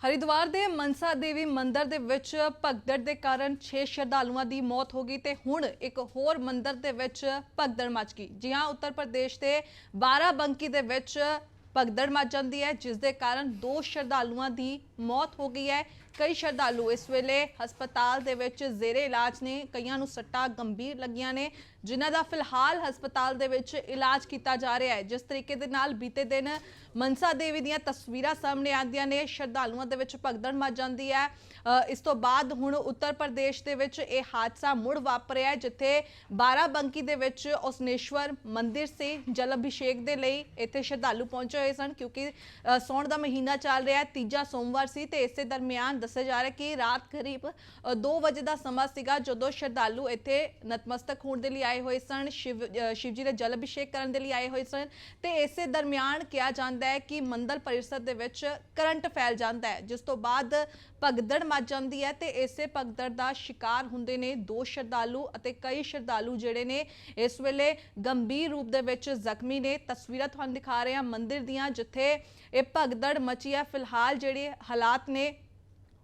ਹਰਿਦੁਆਰ ਦੇ ਮਨਸਾ ਦੇਵੀ ਮੰਦਿਰ ਦੇ ਵਿੱਚ ਭਗਦੜ ਦੇ ਕਾਰਨ 6 ਸ਼ਰਧਾਲੂਆਂ ਦੀ ਮੌਤ ਹੋ ਗਈ ਤੇ ਹੁਣ ਇੱਕ ਹੋਰ ਮੰਦਿਰ ਦੇ ਵਿੱਚ ਭਗਦੜ ਮਚ ਗਈ। ਜੀ ਹਾਂ, ਉੱਤਰ ਪ੍ਰਦੇਸ਼ ਦੇ ਬਾਰਾਬੰਕੀ ਦੇ ਵਿੱਚ ਭਗਦੜ ਮਚ ਜਾਂਦੀ ਹੈ, ਜਿਸ ਦੇ ਕਾਰਨ ਦੋ ਸ਼ਰਧਾਲੂਆਂ ਦੀ ਮੌਤ ਹੋ ਗਈ ਹੈ। ਕਈ ਸ਼ਰਧਾਲੂ ਇਸ ਵੇਲੇ ਹਸਪਤਾਲ ਦੇ ਵਿੱਚ ਜ਼ੇਰੇ ਇਲਾਜ ਨੇ, ਕਈਆਂ ਨੂੰ ਸੱਟਾਂ ਗੰਭੀਰ ਲੱਗੀਆਂ ਨੇ, ਜਿਨ੍ਹਾਂ ਦਾ ਫਿਲਹਾਲ ਹਸਪਤਾਲ ਦੇ ਵਿੱਚ ਇਲਾਜ ਕੀਤਾ ਜਾ ਰਿਹਾ ਹੈ। ਜਿਸ ਤਰੀਕੇ ਦੇ ਨਾਲ ਬੀਤੇ ਦਿਨ ਮਨਸਾ ਦੇਵੀ ਦੀਆਂ ਤਸਵੀਰਾਂ ਸਾਹਮਣੇ ਆਉਂਦੀਆਂ ਨੇ ਸ਼ਰਧਾਲੂਆਂ ਦੇ ਵਿੱਚ ਭਗਦੜ ਮਚ ਜਾਂਦੀ ਹੈ। ਇਸ ਤੋਂ ਬਾਅਦ ਹੁਣ ਉੱਤਰ ਪ੍ਰਦੇਸ਼ ਦੇ ਵਿੱਚ ਇਹ ਹਾਦਸਾ ਮੁੜ ਵਾਪਰਿਆ ਹੈ, ਜਿੱਥੇ ਬਾਰਾਬੰਕੀ ਦੇ ਵਿੱਚ ਉਸਨੇਸ਼ਵਰ ਮੰਦਿਰ ਸੀ। ਜਲ ਅਭਿਸ਼ੇਕ ਦੇ ਲਈ ਇੱਥੇ ਸ਼ਰਧਾਲੂ ਪਹੁੰਚੇ ਹੋਏ ਸਨ ਕਿਉਂਕਿ ਅ, ਸਾਉਣ ਦਾ ਮਹੀਨਾ ਚੱਲ ਰਿਹਾ ਹੈ ਤੀਜਾ ਸੋਮਵਾਰ ਸੀ ਤੇ ਇਸੇ ਦਰਮਿਆਨ ਦੱਸਿਆ ਜਾ ਰਿਹਾ ਕਿ ਰਾਤ ਕਰੀਬ 2 ਵਜੇ ਦਾ ਸਮਾਂ ਸੀਗਾ ਜਦੋਂ ਸ਼ਰਧਾਲੂ ਇੱਥੇ ਨਤਮਸਤਕ ਹੋਣ ਦੇ ਲਈ ਆਏ ਹੋਏ ਸਨ ਸ਼ਿਵ ਅ, ਸ਼ਿਵ ਜੀ ਦੇ ਜਲ ਅਭਿਸ਼ੇਕ ਕਰਨ ਦੇ ਲਈ ਆਏ ਹੋਏ ਸਨ ਤੇ ਇਸੇ ਦਰਮਿਆਨ ਕਿਹਾ ਜਾਂਦਾ ਹੈ ਕਿ ਮੰਦਰ ਪਰਿਸਰ ਦੇ ਵਿੱਚ ਕਰੰਟ ਫੈਲ ਜਾਂਦਾ ਹੈ, ਜਿਸ ਤੋਂ ਬਾਅਦ ਭਗਦੜ ਮਚ ਜਾਂਦੀ ਹੈ ਤੇ ਇਸੇ ਭਗਦੜ ਦਾ ਸ਼ਿਕਾਰ ਹੁੰਦੇ ਨੇ ਦੋ ਸ਼ਰਧਾਲੂ ਅਤੇ ਕਈ ਸ਼ਰਧਾਲੂ ਜਿਹੜੇ ਨੇ ਇਸ ਵੇਲੇ ਗੰਭੀਰ ਰੂਪ ਦੇ ਵਿੱਚ ਜ਼ਖਮੀ ਨੇ। ਤਸਵੀਰਾਂ ਤੁਹਾਨੂੰ ਦਿਖਾ ਰਹੇ ਹਾਂ ਮੰਦਿਰ ਦੀਆਂ, ਜਿੱਥੇ ਇਹ ਭਗਦੜ ਮਚੀ ਹੈ। ਫਿਲਹਾਲ ਜਿਹੜੇ ਹਾਲਾਤ ਨੇ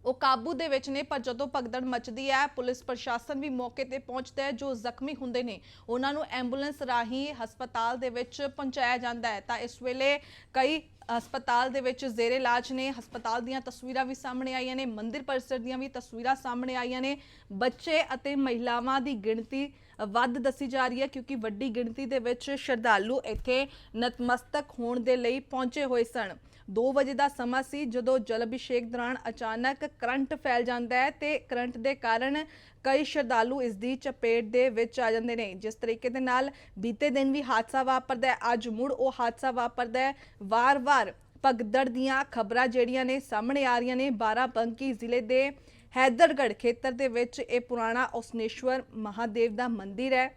ਉਹ ਕਾਬੂ ਦੇ ਵਿੱਚ ਨੇ, ਪਰ ਜਦੋਂ ਭਗਦੜ ਮਚਦੀ ਹੈ, ਪੁਲਿਸ ਪ੍ਰਸ਼ਾਸਨ ਵੀ ਮੌਕੇ ਤੇ ਪਹੁੰਚਦਾ ਹੈ, ਜੋ ਜ਼ਖਮੀ ਹੁੰਦੇ ਨੇ। ਉਹਨਾਂ ਨੂੰ ਐਂਬੂਲੈਂਸ ਰਾਹੀਂ ਹਸਪਤਾਲ ਦੇ ਵਿੱਚ ਪਹੁੰਚਾਇਆ ਜਾਂਦਾ ਹੈ। ਤਾਂ ਇਸ ਵੇਲੇ ਕਈ ਹਸਪਤਾਲ ਦੇ ਵਿੱਚ ਜ਼ੇਰੇ ਇਲਾਜ ਨੇ। ਹਸਪਤਾਲ ਦੀਆਂ ਤਸਵੀਰਾਂ ਵੀ ਸਾਹਮਣੇ ਆਈਆਂ ਨੇ। ਮੰਦਿਰ ਪਰਿਸਰ ਦੀਆਂ ਵੀ ਤਸਵੀਰਾਂ ਸਾਹਮਣੇ ਆਈਆਂ ਨੇ। ਬੱਚੇ ਅਤੇ ਮਹਿਲਾਵਾਂ ਦੀ ਗਿਣਤੀ ਵੱਧ ਦੱਸੀ ਜਾ ਰਹੀ ਹੈ, ਕਿਉਂਕਿ ਵੱਡੀ ਗਿਣਤੀ ਦੇ ਵਿੱਚ ਸ਼ਰਧਾਲੂ ਇੱਥੇ ਨਤਮਸਤਕ ਹੋਣ ਦੇ ਲਈ ਪਹੁੰਚੇ ਹੋਏ ਸਨ। 2 ਵਜੇ ਦਾ ਸਮਾਂ ਸੀ ਜਦੋਂ ਜਲ ਅਭਿਸ਼ੇਕ ਦੌਰਾਨ ਅਚਾਨਕ ਕਰੰਟ ਫੈਲ ਜਾਂਦਾ ਹੈ ਤੇ ਕਰੰਟ ਦੇ ਕਾਰਨ ਕਈ ਸ਼ਰਧਾਲੂ ਇਸ ਦੀ ਚਪੇਟ ਦੇ ਵਿੱਚ ਆ ਜਾਂਦੇ ਨੇ। ਜਿਸ ਤਰੀਕੇ ਦੇ ਨਾਲ ਬੀਤੇ ਦਿਨ ਵੀ ਹਾਦਸਾ ਵਾਪਰਦਾ ਹੈ, ਅੱਜ ਮੁੜ ਉਹ ਹਾਦਸਾ ਵਾਪਰਦਾ ਹੈ। ਵਾਰ-ਵਾਰ ਭਗਦੜ ਦੀਆਂ ਖਬਰਾਂ ਜਿਹੜੀਆਂ ਨੇ ਸਾਹਮਣੇ ਆ ਰਹੀਆਂ ਨੇ। ਬਾਰਾਬੰਕੀ ਜ਼ਿਲ੍ਹੇ ਦੇ ਹੈਦਰਗੜ੍ਹ ਖੇਤਰ ਦੇ ਵਿੱਚ ਇਹ ਪੁਰਾਣਾ ਉਸਨੇਸ਼ਵਰ ਮਹਾਦੇਵ ਦਾ ਮੰਦਿਰ ਹੈ,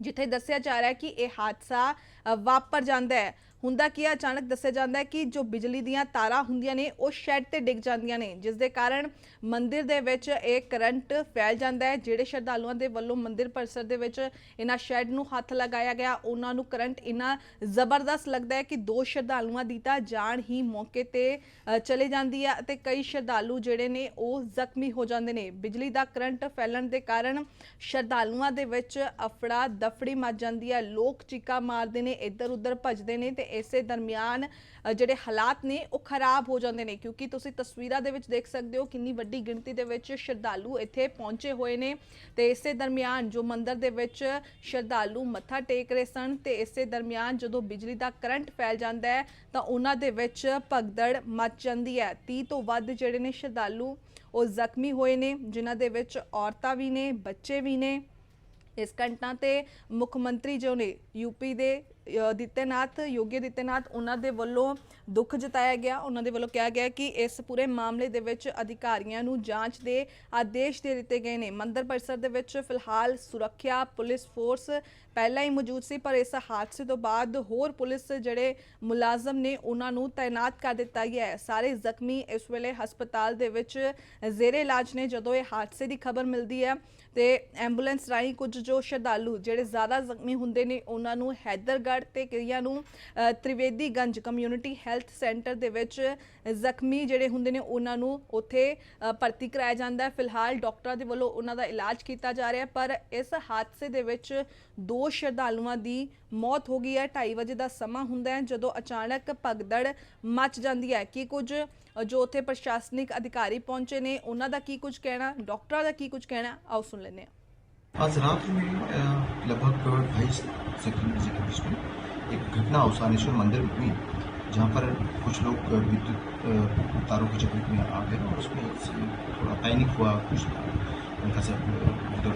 ਜਿੱਥੇ ਦੱਸਿਆ ਜਾ ਰਿਹਾ ਹੈ ਕਿ ਇਹ ਹਾਦਸਾ ਵਾਪਰ ਜਾਂਦਾ ਹੈ। ਹੁੰਦਾ ਕੀ ਹੈ ਅਚਾਨਕ ਦੱਸਿਆ ਜਾਂਦਾ ਹੈ ਕਿ ਜੋ ਬਿਜਲੀ ਦੀਆਂ ਤਾਰਾਂ ਹੁੰਦੀਆਂ ਨੇ, ਉਹ ਸ਼ੈੱਡ ਤੇ ਡਿੱਗ ਜਾਂਦੀਆਂ ਨੇ, ਜਿਸ ਦੇ ਕਾਰਨ ਮੰਦਿਰ ਦੇ ਵਿੱਚ ਇਹ ਕਰੰਟ ਫੈਲ ਜਾਂਦਾ ਹੈ, ਜਿਹੜੇ ਸ਼ਰਧਾਲੂਆਂ ਦੇ ਵੱਲੋਂ ਮੰਦਿਰ ਪਰਿਸਰ ਦੇ ਵਿੱਚ ਇਹਨਾਂ ਸ਼ੈੱਡ ਨੂੰ ਹੱਥ ਲਗਾਇਆ ਗਿਆ, ਉਹਨਾਂ ਨੂੰ ਕਰੰਟ ਇੰਨਾ ਜ਼ਬਰਦਸਤ ਲੱਗਦਾ ਹੈ ਕਿ ਦੋ ਸ਼ਰਧਾਲੂਆਂ ਦੀ ਤਾਂ ਜਾਨ ਹੀ ਮੌਕੇ ਤੇ ਚਲੇ ਜਾਂਦੀ ਹੈ ਅਤੇ ਕਈ ਸ਼ਰਧਾਲੂ ਜਿਹੜੇ ਨੇ ਉਹ ਜ਼ਖਮੀ ਹੋ ਜਾਂਦੇ ਨੇ। ਬਿਜਲੀ ਦਾ ਕਰੰਟ ਫੈਲਣ ਦੇ ਕਾਰਨ ਸ਼ਰਧਾਲੂਆਂ ਦੇ ਵਿੱਚ ਅਫੜਾ ਦਫੜੀ ਮਚ ਜਾਂਦੀ ਹੈ, ਲੋਕ ਚੀਕਾ ਮਾਰਦੇ ਨੇ ਇੱਧਰ ਉੱਧਰ ਭੱਜਦੇ ਨੇ ਤੇ ਇਸੇ ਦਰਮਿਆਨ ਜਿਹੜੇ ਹਾਲਾਤ ਨੇ, ਉਹ ਖਰਾਬ ਹੋ ਜਾਂਦੇ ਨੇ। ਕਿਉਂਕਿ ਤੁਸੀਂ ਤਸਵੀਰਾਂ ਦੇ ਵਿੱਚ ਦੇਖ ਸਕਦੇ ਹੋ ਕਿੰਨੀ ਵੱਡੀ ਗਿਣਤੀ ਦੇ ਵਿੱਚ ਸ਼ਰਧਾਲੂ ਇੱਥੇ ਪਹੁੰਚੇ ਹੋਏ ਨੇ। ਤੇ ਇਸੇ ਦਰਮਿਆਨ ਜੋ ਮੰਦਿਰ ਦੇ ਵਿੱਚ ਸ਼ਰਧਾਲੂ ਮੱਥਾ ਟੇਕ ਰਹੇ ਸਨ, ਤੇ ਇਸੇ ਦਰਮਿਆਨ ਜਦੋਂ ਬਿਜਲੀ ਦਾ ਕਰੰਟ ਫੈਲ ਜਾਂਦਾ ਹੈ, ਤਾਂ ਉਹਨਾਂ ਦੇ ਵਿੱਚ ਭਗਦੜ ਮਚ ਜਾਂਦੀ ਹੈ। 30 ਤੋਂ ਵੱਧ ਜਿਹੜੇ ਨੇ ਸ਼ਰਧਾਲੂ ਉਹ ਜ਼ਖਮੀ ਹੋਏ ਨੇ, ਜਿਨ੍ਹਾਂ ਦੇ ਵਿੱਚ ਔਰਤਾਂ ਵੀ ਨੇ, ਬੱਚੇ ਵੀ ਨੇ। ਇਸ ਘਟਨਾ ਤੇ ਮੁੱਖ ਮੰਤਰੀ ਜੋ ਨੇ ਯੂਪੀ ਦੇ ਦਿੱਤੇਨਾਥ ਯੋਗੀ ਦਿੱਤੇਨਾਥ ਉਹਨਾਂ ਦੇ ਵੱਲੋਂ ਦੁੱਖ ਜਤਾਇਆ ਗਿਆ। ਉਹਨਾਂ ਦੇ ਵੱਲੋਂ ਕਿਹਾ ਗਿਆ ਕਿ ਇਸ ਪੂਰੇ ਮਾਮਲੇ ਦੇ ਵਿੱਚ ਅਧਿਕਾਰੀਆਂ ਨੂੰ ਜਾਂਚ ਦੇ ਆਦੇਸ਼ ਦੇ ਦਿੱਤੇ ਗਏ ਨੇ। ਮੰਦਰ ਪਰਿਸਰ ਦੇ ਵਿੱਚ ਫਿਲਹਾਲ ਸੁਰੱਖਿਆ ਪੁਲਿਸ ਫੋਰਸ ਪਹਿਲਾਂ ਹੀ ਮੌਜੂਦ ਸੀ, ਪਰ ਇਸ ਹਾਦਸੇ ਤੋਂ ਬਾਅਦ ਹੋਰ ਪੁਲਿਸ ਜਿਹੜੇ ਮੁਲਾਜ਼ਮ ਨੇ, ਉਹਨਾਂ ਨੂੰ ਤਾਇਨਾਤ ਕਰ ਦਿੱਤਾ ਗਿਆ ਹੈ। ਸਾਰੇ ਜ਼ਖਮੀ ਇਸ ਵੇਲੇ ਹਸਪਤਾਲ ਦੇ ਵਿੱਚ ਜ਼ੇਰੇ ਇਲਾਜ ਨੇ। ਜਦੋਂ ਇਹ ਹਾਦਸੇ ਦੀ ਖਬਰ ਮਿਲਦੀ ਹੈ ਤੇ ਐਂਬੂਲੈਂਸ ਰਾਹੀਂ ਕੁਝ ਜੋ ਸ਼ਰਧਾਲੂ ਜਿਹੜੇ ਜ਼ਿਆਦਾ ਜ਼ਖਮੀ ਹੁੰਦੇ ਨੇ, ਉਹਨਾਂ ਨੂੰ ਹੈਦਰਗੜ੍ਹ ਤੇ ਕਈਆਂ ਨੂੰ Trivediganj community health ਸੈਂਟਰ ਦੇ ਵਿੱਚ ਜ਼ਖਮੀ ਜਿਹੜੇ ਹੁੰਦੇ ਨੇ ਉਹਨਾਂ ਨੂੰ ਉੱਥੇ ਅ, ਭਰਤੀ ਕਰਾਇਆ ਜਾਂਦਾ ਹੈ ਫਿਲਹਾਲ ਡਾਕਟਰਾਂ ਦੇ ਵੱਲੋਂ ਉਹਨਾਂ ਦਾ ਇਲਾਜ ਕੀਤਾ ਜਾ ਰਿਹਾ ਹੈ ਪਰ ਇਸ ਹਾਦਸੇ ਦੇ ਵਿੱਚ ਦੋ ਸ਼ਰਧਾਲੂਆਂ ਦੀ ਮੌਤ ਹੋ ਗਈ ਹੈ 2:30 ਵਜੇ ਦਾ ਸਮਾਂ ਹੁੰਦਾ ਹੈ ਜਦੋਂ ਅਚਾਨਕ ਭਗਦੜ ਮਚ ਜਾਂਦੀ ਹੈ ਕਿ ਕੁਝ ਅ, ਜੋ ਉੱਥੇ ਪ੍ਰਸ਼ਾਸਨਿਕ ਅਧਿਕਾਰੀ ਪਹੁੰਚੇ ਨੇ ਉਹਨਾਂ ਦਾ ਕੀ ਕੁਝ ਕਹਿਣਾ ਡਾਕਟਰਾਂ ਦਾ ਕੀ ਕੁਝ ਕਹਿਣਾ ਆਓ ਸੁਣ ਲੈਂਦੇ ਹਾਂ आज रात में अ, लगभग ढाई से तीन बजे के बीच में एक घटना औसानेश्वर मंदिर में हुई जहाँ पर कुछ लोग विद्युत तारों की चपेट में आ गए और उसमें से थोड़ा पैनिक हुआ, कुछ उनका गुजर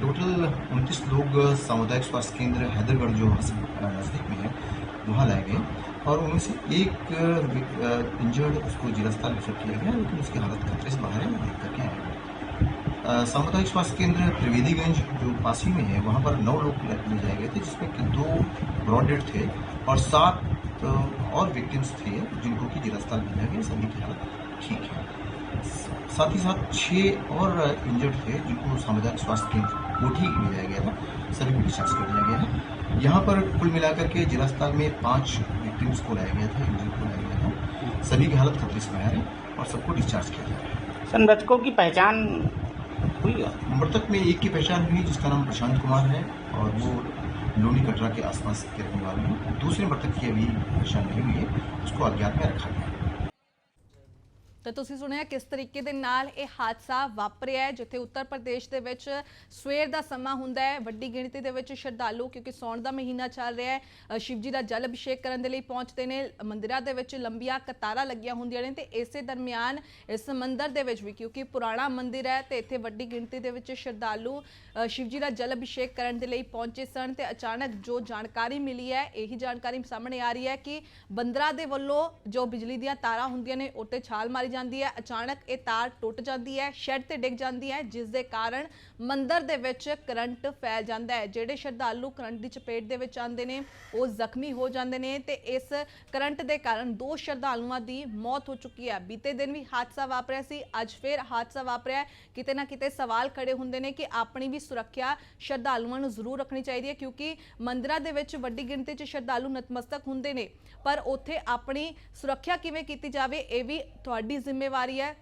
टोटल उनतीस लोग सामुदायिक स्वास्थ्य केंद्र हैदरगढ़, जो नज़दीक में है, वहाँ लाए गए। और उनमें से एक इंजर्ड उसको जिला अस्पताल रेफर किया गया, लेकिन उसकी हालत खतरे से बाहर है देख करके आए। सामुदायिक स्वास्थ्य केंद्र त्रिवेदीगंज, जो पास में है, वहाँ पर नौ लोग ले जाए गए थे, जिसमें कि दो ब्रॉडेड थे और सात और विक्टिम्स थे जिनको कि जिला अस्पताल भेजा गया सभी की हालत ठीक है। साथ ही साथ छः और इंजर्ड थे जिनको सामुदायिक स्वास्थ्य केंद्र कोठी भेजा गया था सभी को डिस्चार्ज कर दिया गया है। यहाँ पर कुल मिलाकर के जिला अस्पताल में पाँच विक्टिम्स को लाया गया था इंजर्ड को लाया गया था। सभी की हालत खतरे से बाहर है और सबको डिस्चार्ज किया जा रहा है। सर मृतकों की पहचान हुई मृतक में एक की पहचान हुई जिसका नाम प्रशांत कुमार है और वो लोनी कटरा के आसपास के रहने वाले हैं दूसरे मृतक की अभी पहचान नहीं हुई है उसको अज्ञात में रखा गया है ਤਾਂ ਤੁਸੀਂ ਸੁਣਿਆ ਕਿਸ ਤਰੀਕੇ ਦੇ ਨਾਲ ਇਹ ਹਾਦਸਾ ਵਾਪਰਿਆ ਹੈ ਜਿੱਥੇ ਉੱਤਰ ਪ੍ਰਦੇਸ਼ ਦੇ ਵਿੱਚ ਸਵੇਰ ਦਾ ਸਮਾਂ ਹੁੰਦਾ ਹੈ। ਵੱਡੀ ਗਿਣਤੀ ਦੇ ਵਿੱਚ ਸ਼ਰਧਾਲੂ ਕਿਉਂਕਿ ਸੌਣ ਦਾ ਮਹੀਨਾ ਚੱਲ ਰਿਹਾ ਹੈ। ਅ, ਦਾ ਜਲ ਅਭਿਸ਼ੇਕ ਕਰਨ ਦੇ ਲਈ ਪਹੁੰਚਦੇ ਨੇ। ਮੰਦਿਰਾਂ ਦੇ ਵਿੱਚ ਲੰਬੀਆਂ ਕਤਾਰਾਂ ਲੱਗੀਆਂ ਹੁੰਦੀਆਂ ਨੇ ਤੇ ਇਸੇ ਦਰਮਿਆਨ ਇਸ ਮੰਦਿਰ ਦੇ ਵਿੱਚ ਵੀ ਕਿਉਂਕਿ ਪੁਰਾਣਾ ਮੰਦਿਰ ਹੈ ਤੇ ਇੱਥੇ ਵੱਡੀ ਗਿਣਤੀ ਦੇ ਵਿੱਚ ਸ਼ਰਧਾਲੂ ਸ਼ਿਵਜੀ ਦਾ ਜਲ ਅਭਿਸ਼ੇਕ ਕਰਨ ਦੇ ਲਈ ਪਹੁੰਚੇ ਸਨ ਤੇ ਅਚਾਨਕ ਜੋ ਜਾਣਕਾਰੀ ਮਿਲੀ ਹੈ ਇਹੀ ਜਾਣਕਾਰੀ ਸਾਹਮਣੇ ਆ ਰਹੀ ਹੈ ਕਿ ਬੰਦਰਾਂ ਦੇ ਵੱਲੋਂ ਜੋ ਬਿਜਲੀ ਦੀਆਂ ਤਾਰਾਂ ਹੁੰਦੀਆਂ ਨੇ ਉੱਤੇ ਛਾਲ ਮਾਰੀ ਜਾਂਦੀ ਹੈ, ਅਚਾਨਕ ਇਹ ਤਾਰ ਟੁੱਟ ਜਾਂਦੀ ਹੈ, ਸ਼ੈੱਡ ਤੇ ਡਿੱਗ ਜਾਂਦੀ ਹੈ, ਜਿਸ ਦੇ ਕਾਰਨ ਮੰਦਰ ਦੇ ਵਿੱਚ ਕਰੰਟ ਫੈਲ ਜਾਂਦਾ ਹੈ। ਜਿਹੜੇ ਸ਼ਰਧਾਲੂ ਕਰੰਟ ਦੀ ਚਪੇਟ ਦੇ ਵਿੱਚ ਆਉਂਦੇ ਨੇ, ਉਹ ਜ਼ਖਮੀ ਹੋ ਜਾਂਦੇ ਨੇ ਤੇ ਇਸ ਕਰੰਟ ਦੇ ਕਾਰਨ ਦੋ ਸ਼ਰਧਾਲੂਆਂ ਦੀ ਮੌਤ ਹੋ ਚੁੱਕੀ ਹੈ। ਬੀਤੇ ਦਿਨ ਵੀ ਹਾਦਸਾ ਵਾਪਰਿਆ ਸੀ, ਅੱਜ ਫੇਰ ਹਾਦਸਾ ਵਾਪਰਿਆ ਕਿਤੇ ਨਾ ਕਿਤੇ ਸਵਾਲ ਖੜੇ ਹੁੰਦੇ ਨੇ ਕਿ ਆਪਣੀ ਵੀ ਸੁਰੱਖਿਆ ਸ਼ਰਧਾਲੂਆਂ ਨੂੰ ਜ਼ਰੂਰ ਰੱਖਣੀ ਚਾਹੀਦੀ ਹੈ, ਕਿਉਂਕਿ ਮੰਦਿਰਾਂ ਦੇ ਵਿੱਚ ਵੱਡੀ ਗਿਣਤੀ 'ਚ ਸ਼ਰਧਾਲੂ ਨਤਮਸਤਕ ਹੁੰਦੇ ਨੇ। ਪਰ ਉੱਥੇ ਆਪਣੀ ਸੁਰੱਖਿਆ ਕਿਵੇਂ ਕੀਤੀ ਜਾਵੇ, ਇਹ ਵੀ ਤੁਹਾਡੀ ਜ਼ਿੰਮੇਵਾਰੀ ਹੈ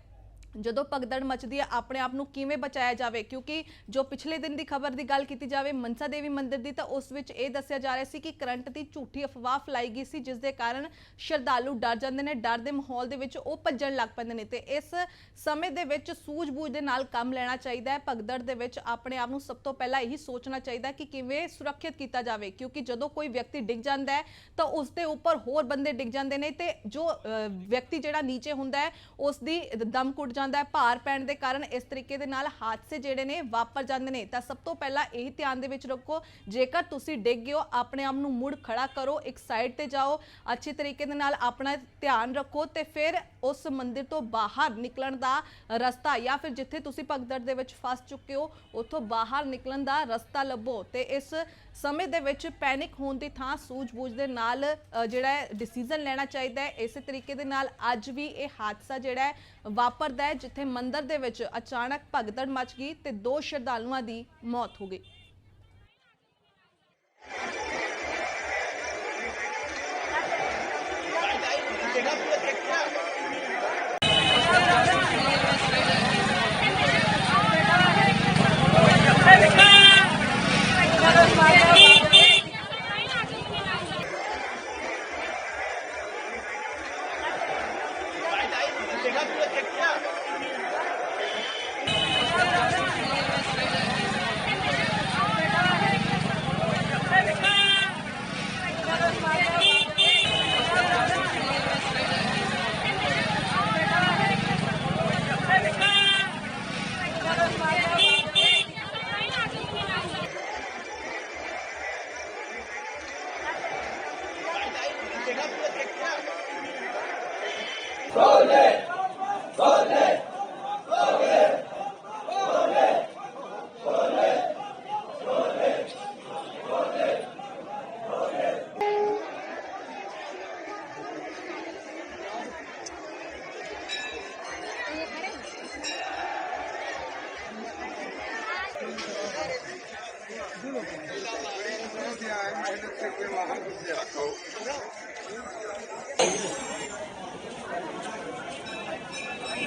ਜਦੋਂ ਭਗਦੜ ਮਚਦੀ ਹੈ, ਆਪਣੇ ਆਪ ਨੂੰ ਕਿਵੇਂ ਬਚਾਇਆ ਜਾਵੇ? ਕਿਉਂਕਿ ਜੋ ਪਿਛਲੇ ਦਿਨ ਦੀ ਖਬਰ ਦੀ ਗੱਲ ਕੀਤੀ ਜਾਵੇ, ਮਨਸਾ ਦੇਵੀ ਮੰਦਿਰ ਦੀ, ਤਾਂ ਉਸ ਵਿੱਚ ਇਹ ਦੱਸਿਆ ਜਾ ਰਿਹਾ ਸੀ ਕਿ ਕਰੰਟ ਦੀ ਝੂਠੀ ਅਫਵਾਹ ਫੈਲਾਈ ਗਈ ਸੀ ਜਿਸ ਦੇ ਕਾਰਨ ਸ਼ਰਧਾਲੂ ਡਰ ਜਾਂਦੇ ਨੇ, ਡਰ ਦੇ ਮਾਹੌਲ ਦੇ ਵਿੱਚ ਉਹ ਭੱਜਣ ਲੱਗ ਪੈਂਦੇ ਨੇ। ਤੇ ਇਸ ਸਮੇਂ ਦੇ ਵਿੱਚ ਸੂਝ-ਬੂਝ ਦੇ ਨਾਲ ਕੰਮ ਲੈਣਾ ਚਾਹੀਦਾ ਹੈ। ਭਗਦੜ ਦੇ ਵਿੱਚ ਆਪਣੇ ਆਪ ਨੂੰ ਸਭ ਤੋਂ ਪਹਿਲਾਂ ਇਹੀ ਸੋਚਣਾ ਚਾਹੀਦਾ ਕਿ ਕਿਵੇਂ ਸੁਰੱਖਿਅਤ ਕੀਤਾ ਜਾਵੇ। ਕਿਉਂਕਿ ਜਦੋਂ ਕੋਈ ਵਿਅਕਤੀ ਡਿੱਗ ਜਾਂਦਾ ਹੈ, ਤਾਂ ਉਸ ਦੇ ਉੱਪਰ ਹੋਰ ਬੰਦੇ ਡਿੱਗ ਜਾਂਦੇ ਨੇ ਤੇ ਜੋ ਵਿਅਕਤੀ ਜਿਹੜਾ ਨੀਚੇ ਹੁੰਦਾ ਹੈ, ਉਸ ਦੀ ਦਮ ਘੁੱਟ ਜਾਂਦਾ ਹੈ ਭਾਰ ਪੈਣ ਦੇ ਕਾਰਨ ਇਸ ਤਰੀਕੇ ਦੇ ਨਾਲ ਹਾਦਸੇ ਜਿਹੜੇ ਨੇ ਵਾਪਰ ਜਾਂਦੇ ਨੇ। ਤਾਂ ਸਭ ਤੋਂ ਪਹਿਲਾਂ ਇਹ ਧਿਆਨ ਦੇ ਵਿੱਚ ਰੱਖੋ, ਜੇਕਰ ਤੁਸੀਂ ਡਿੱਗ ਗਏ ਹੋ, ਆਪਣੇ ਆਪ ਨੂੰ ਮੁੜ ਖੜਾ ਕਰੋ, ਇੱਕ ਸਾਈਡ ਤੇ ਜਾਓ, ਅੱਛੇ ਤਰੀਕੇ ਦੇ ਨਾਲ ਆਪਣਾ ਧਿਆਨ ਰੱਖੋ ਤੇ ਫਿਰ ਉਸ ਮੰਦਿਰ ਤੋਂ ਬਾਹਰ ਨਿਕਲਣ ਦਾ ਰਸਤਾ ਜਾਂ ਫਿਰ ਜਿੱਥੇ ਤੁਸੀਂ ਭਗਦੜ ਦੇ ਵਿੱਚ ਫਸ ਚੁੱਕੇ ਹੋ, ਉੱਥੋਂ ਬਾਹਰ ਨਿਕਲਣ ਦਾ ਰਸਤਾ ਲੱਭੋ। ਤੇ ਇਸ ਸਮੇਂ ਦੇ ਵਿੱਚ ਪੈਨਿਕ ਹੋਣ ਦੀ ਥਾਂ ਸੂਝ-ਬੂਝ ਦੇ ਨਾਲ ਜਿਹੜਾ ਡਿਸੀਜਨ ਲੈਣਾ ਚਾਹੀਦਾ ਹੈ। ਇਸੇ ਤਰੀਕੇ ਦੇ ਨਾਲ ਅੱਜ ਵੀ ਇਹ ਹਾਦਸਾ ਜਿਹੜਾ ਹੈ, ਵਾਪਰਦਾ ਹੈ, ਜਿੱਥੇ ਮੰਦਿਰ ਦੇ ਵਿੱਚ ਅਚਾਨਕ ਭਗਦੜ ਮਚ ਗਈ ਤੇ ਦੋ ਸ਼ਰਧਾਲੂਆਂ ਦੀ ਮੌਤ ਹੋ ਗਈ।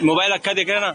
मोबाइल रखा देख रहे ना